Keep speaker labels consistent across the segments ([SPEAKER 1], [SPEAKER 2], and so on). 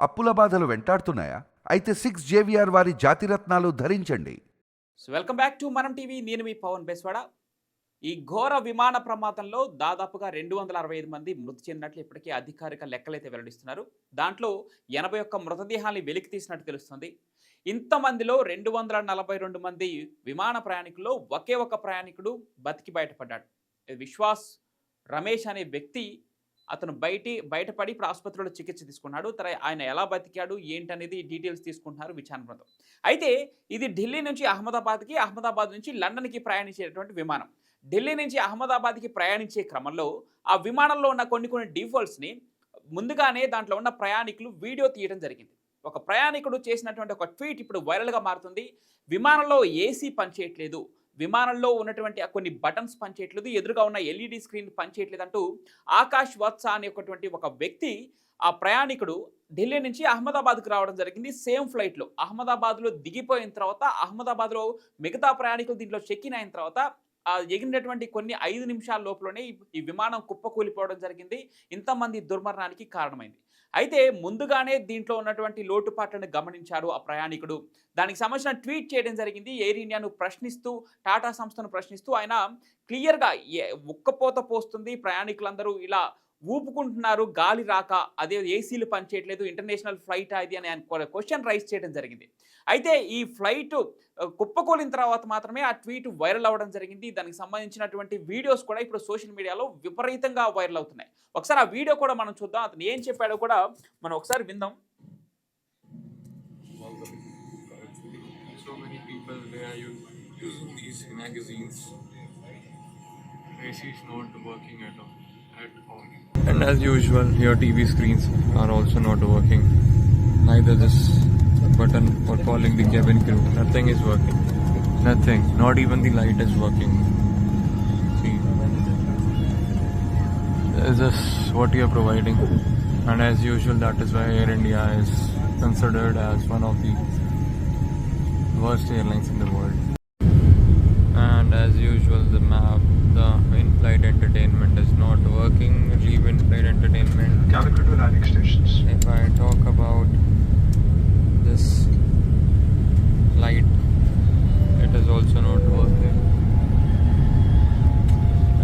[SPEAKER 1] అప్పుల బాధలు వెంటాడుతున్నాయా? అయితే సిక్స్ జేవిఆర్ వారి జాతిరత్నాలు ధరించండి.
[SPEAKER 2] So welcome back to Manam TV నేను మీ పవన్ బెస్వాడ. ఈ ఘోర విమాన ప్రమాదంలో దాదాపుగా రెండు వందల అరవై ఐదు మంది మృతి చెందినట్లు ఇప్పటికే అధికారిక లెక్కలైతే వెల్లడిస్తున్నారు. దాంట్లో ఎనభై ఒక్క మృతదేహాన్ని వెలికి తీసినట్టు తెలుస్తుంది. ఇంతమందిలో రెండు వందల నలభై రెండు మంది విమాన ప్రయాణికుల్లో ఒకే ఒక ప్రయాణికుడు బతికి బయటపడ్డాడు. విశ్వాస్ రమేష్ అనే వ్యక్తి అతను బయటి బయటపడి ఇప్పుడు ఆసుపత్రిలో చికిత్స తీసుకున్నాడు. తర్వాత ఆయన ఎలా బతికాడు? ఏంటనేది డీటెయిల్స్ తీసుకుంటున్నారు విచారణ బృందం. అయితే ఇది ఢిల్లీ నుంచి అహ్మదాబాద్కి అహ్మదాబాద్ నుంచి లండన్కి ప్రయాణించేటటువంటి విమానం. ఢిల్లీ నుంచి అహ్మదాబాద్కి ప్రయాణించే క్రమంలో ఆ విమానంలో ఉన్న కొన్ని కొన్ని డీఫాల్ట్స్ని ముందుగానే దాంట్లో ఉన్న ప్రయాణికులు వీడియో తీయడం జరిగింది. ఒక ప్రయాణికుడు చేసినటువంటి ఒక ట్వీట్ ఇప్పుడు వైరల్గా మారుతుంది. విమానంలో ఏసీ పనిచేయట్లేదు. విమానంలో ఉన్నటువంటి కొన్ని బటన్స్ పనిచేయట్లేదు ఎదురుగా ఉన్న ఎల్ఈడి స్క్రీన్ పనిచేయట్లేదు అంటూ ఆకాష్ వత్స అనేటువంటి ఒక వ్యక్తి ఆ ప్రయాణికుడు ఢిల్లీ నుంచి అహ్మదాబాద్కు రావడం జరిగింది. సేమ్ ఫ్లైట్లో అహ్మదాబాద్లో దిగిపోయిన తర్వాత అహ్మదాబాద్లో మిగతా ప్రయాణికులు దీంట్లో చెక్ ఇన్ అయిన తర్వాత ఎగిరినటువంటి కొన్ని ఐదు నిమిషాల లోపలనే ఈ- ఈ విమానం కుప్పకూలిపోవడం జరిగింది. ఇంతమంది దుర్మరణానికి కారణమైంది. అయితే ముందుగానే దీంట్లో ఉన్నటువంటి లోటుపాట్లను గమనించారు ఆ ప్రయాణికుడు. దానికి సంబంధించిన ట్వీట్ చేయడం జరిగింది. ఎయిర్ ఇండియాను ప్రశ్నిస్తూ టాటా సంస్థను ప్రశ్నిస్తూ ఆయన క్లియర్గా ఉక్కపోత పోస్తుంది. ప్రయాణికులందరూ ఇలా ఊపుకుంటున్నారు గాలి రాక అదే ఏసీలు పనిచేయట్లేదు ఇంటర్నేషనల్ ఫ్లైట్ అది అని క్వశ్చన్ రైజ్ చేయడం జరిగింది అయితే ఈ ఫ్లైట్ కుప్పకూలిన తర్వాత మాత్రమే ఆ ట్వీట్ వైరల్ అవ్వడం జరిగింది దానికి సంబంధించినటువంటి వీడియోస్ కూడా ఇప్పుడు సోషల్ మీడియాలో విపరీతంగా వైరల్ అవుతున్నాయి ఒకసారి ఆ వీడియో కూడా మనం చూద్దాం అతను ఏం చెప్పాడో కూడా మనం ఒకసారి విందాం
[SPEAKER 3] magazines. AC is not working at all. At all. And as usual, your TV screens are also not working. Neither this button for calling the cabin crew. Nothing is working. Nothing. Not even the light is working. See, is this what you are providing? And as usual, that is why Air India is considered as one of the worst airlines in the world. And as usual, the map, in-flight entertainment is not working. Leave in-flight entertainment.
[SPEAKER 4] Calicut to landing stations.
[SPEAKER 3] If I talk about this light, it is also not working.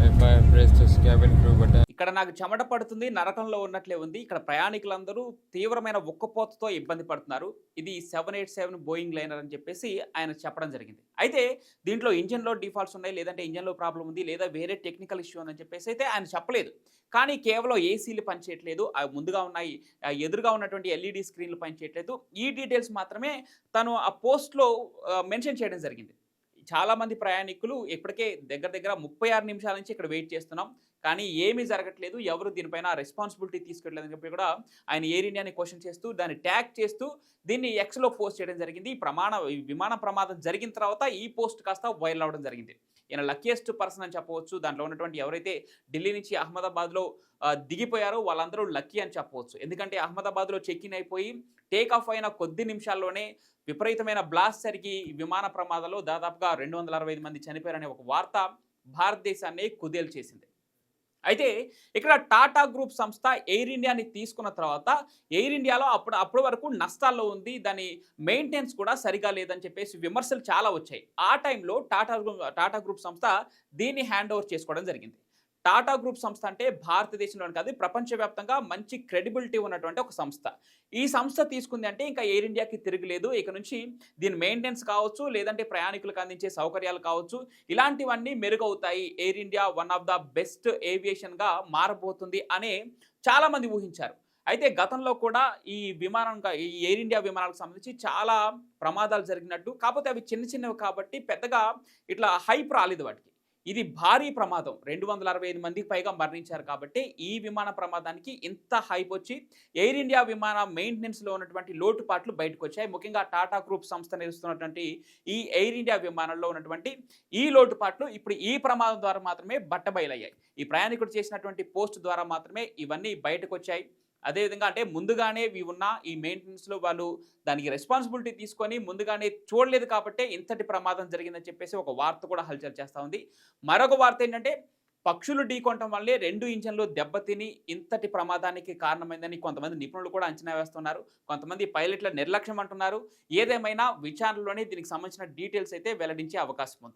[SPEAKER 3] If I press this cabin crew button.
[SPEAKER 2] ఇక్కడ నాకు చెమట పడుతుంది నరకంలో ఉన్నట్లే ఉంది. ఇక్కడ ప్రయాణికులందరూ తీవ్రమైన ఉక్కపోతతో ఇబ్బంది పడుతున్నారు. ఇది seven eight seven Boeing liner అని చెప్పేసి ఆయన చెప్పడం జరిగింది. అయితే దీంట్లో ఇంజన్లో డిఫాల్ట్స్ ఉన్నాయి లేదంటే ఇంజన్లో ప్రాబ్లం ఉంది లేదా వేరే టెక్నికల్ ఇష్యూ ఉందని చెప్పేసి అయితే ఆయన చెప్పలేదు. కానీ కేవలం ఏసీలు పనిచేయట్లేదు అవి ముందుగా ఉన్నాయి ఎదురుగా ఉన్నటువంటి ఎల్ఈడి స్క్రీన్లు పనిచేయట్లేదు. ఈ డీటెయిల్స్ మాత్రమే తను ఆ పోస్ట్లో మెన్షన్ చేయడం జరిగింది. చాలామంది ప్రయాణికులు ఇప్పటికే దగ్గర దగ్గర ముప్పై ఆరు నిమిషాల నుంచి ఇక్కడ వెయిట్ చేస్తున్నాం. కానీ ఏమీ జరగట్లేదు. ఎవరు దీనిపైన రెస్పాన్సిబిలిటీ తీసుకోవట్లేదని చెప్పి కూడా ఆయన ఎయిర్ ఇండియాని క్వశ్చన్ చేస్తూ దాన్ని ట్యాగ్ చేస్తూ దీన్ని ఎక్స్లో పోస్ట్ చేయడం జరిగింది. ఈ ప్రమాణ విమాన ప్రమాదం జరిగిన తర్వాత ఈ పోస్ట్ కాస్త వైరల్ అవ్వడం జరిగింది. ఈయన లక్కీయెస్ట్ పర్సన్ అని చెప్పవచ్చు. దాంట్లో ఉన్నటువంటి ఎవరైతే ఢిల్లీ నుంచి అహ్మదాబాద్లో దిగిపోయారో వాళ్ళందరూ లక్కీ అని చెప్పవచ్చు. ఎందుకంటే అహ్మదాబాద్లో చెక్ ఇన్ అయిపోయి టేక్ ఆఫ్ అయిన కొద్ది నిమిషాల్లోనే విపరీతమైన బ్లాస్ట్ జరిగి ఈ విమాన ప్రమాదంలో దాదాపుగా రెండు వందల అరవై ఐదు మంది చనిపోయారనే ఒక వార్త భారతదేశాన్ని కుదేలు చేసింది. అయితే ఇక్కడ టాటా గ్రూప్ సంస్థ ఎయిర్ ఇండియాని తీసుకున్న తర్వాత ఎయిర్ ఇండియాలో అప్పుడు అప్పటి వరకు నష్టాల్లో ఉంది. దాని మెయింటెనెన్స్ కూడా సరిగా లేదని చెప్పేసి విమర్శలు చాలా వచ్చాయి. ఆ టైంలో టాటా గ్రూప్ టాటా గ్రూప్ సంస్థ దీన్ని హ్యాండ్ ఓవర్ చేసుకోవడం జరిగింది. టాటా గ్రూప్ సంస్థ అంటే భారతదేశంలోనే కాదు ప్రపంచవ్యాప్తంగా మంచి క్రెడిబిలిటీ ఉన్నటువంటి ఒక సంస్థ. ఈ సంస్థ తీసుకుంది అంటే ఇంకా ఎయిర్ ఇండియాకి తిరగలేదు. ఇక నుంచి దీని మెయింటెనెన్స్ కావచ్చు లేదంటే ప్రయాణికులకు అందించే సౌకర్యాలు కావచ్చు ఇలాంటివన్నీ మెరుగవుతాయి. Air India one of the best ఏవియేషన్గా మారబోతుంది అనే చాలామంది ఊహించారు. అయితే గతంలో కూడా ఈ విమానం ఈ ఎయిర్ ఇండియా విమానాలకు సంబంధించి చాలా ప్రమాదాలు జరిగినట్టు కాకపోతే అవి చిన్న చిన్నవి కాబట్టి పెద్దగా ఇట్లా హైప్ రాలేదు వాటికి. ఇది భారీ ప్రమాదం. రెండు వందల అరవై ఐదు మందికి పైగా మరణించారు కాబట్టి ఈ విమాన ప్రమాదానికి ఇంత హైప్ వచ్చి ఎయిర్ ఇండియా విమాన మెయింటెనెన్స్లో ఉన్నటువంటి లోటుపాట్లు బయటకు వచ్చాయి ముఖ్యంగా టాటా గ్రూప్ సంస్థ నిర్వహిస్తున్నటువంటి ఈ ఎయిర్ ఇండియా విమానంలో ఉన్నటువంటి ఈ లోటుపాట్లు ఇప్పుడు ఈ ప్రమాదం ద్వారా మాత్రమే బట్టబయలయ్యాయి. ఈ ప్రయాణికుడు చేసినటువంటి పోస్ట్ ద్వారా మాత్రమే ఇవన్నీ బయటకు వచ్చాయి అదేవిధంగా అంటే ముందుగానే ఇవి ఉన్న ఈ మెయింటెనెన్స్లో వాళ్ళు దానికి రెస్పాన్సిబిలిటీ తీసుకొని ముందుగానే చూడలేదు కాబట్టే ఇంతటి ప్రమాదం జరిగిందని చెప్పేసి ఒక వార్త కూడా హల్చల్ చేస్తూ ఉంది. మరొక వార్త ఏంటంటే పక్షులు ఢీకొనటం వల్లే రెండు ఇంజన్లు దెబ్బతిని ఇంతటి ప్రమాదానికి కారణమైందని కొంతమంది నిపుణులు కూడా అంచనా వేస్తున్నారు. కొంతమంది పైలట్ల నిర్లక్ష్యం అంటున్నారు. ఏదేమైనా విచారణలోనే దీనికి సంబంధించిన డీటెయిల్స్ అయితే వెల్లడించే అవకాశం ఉంది.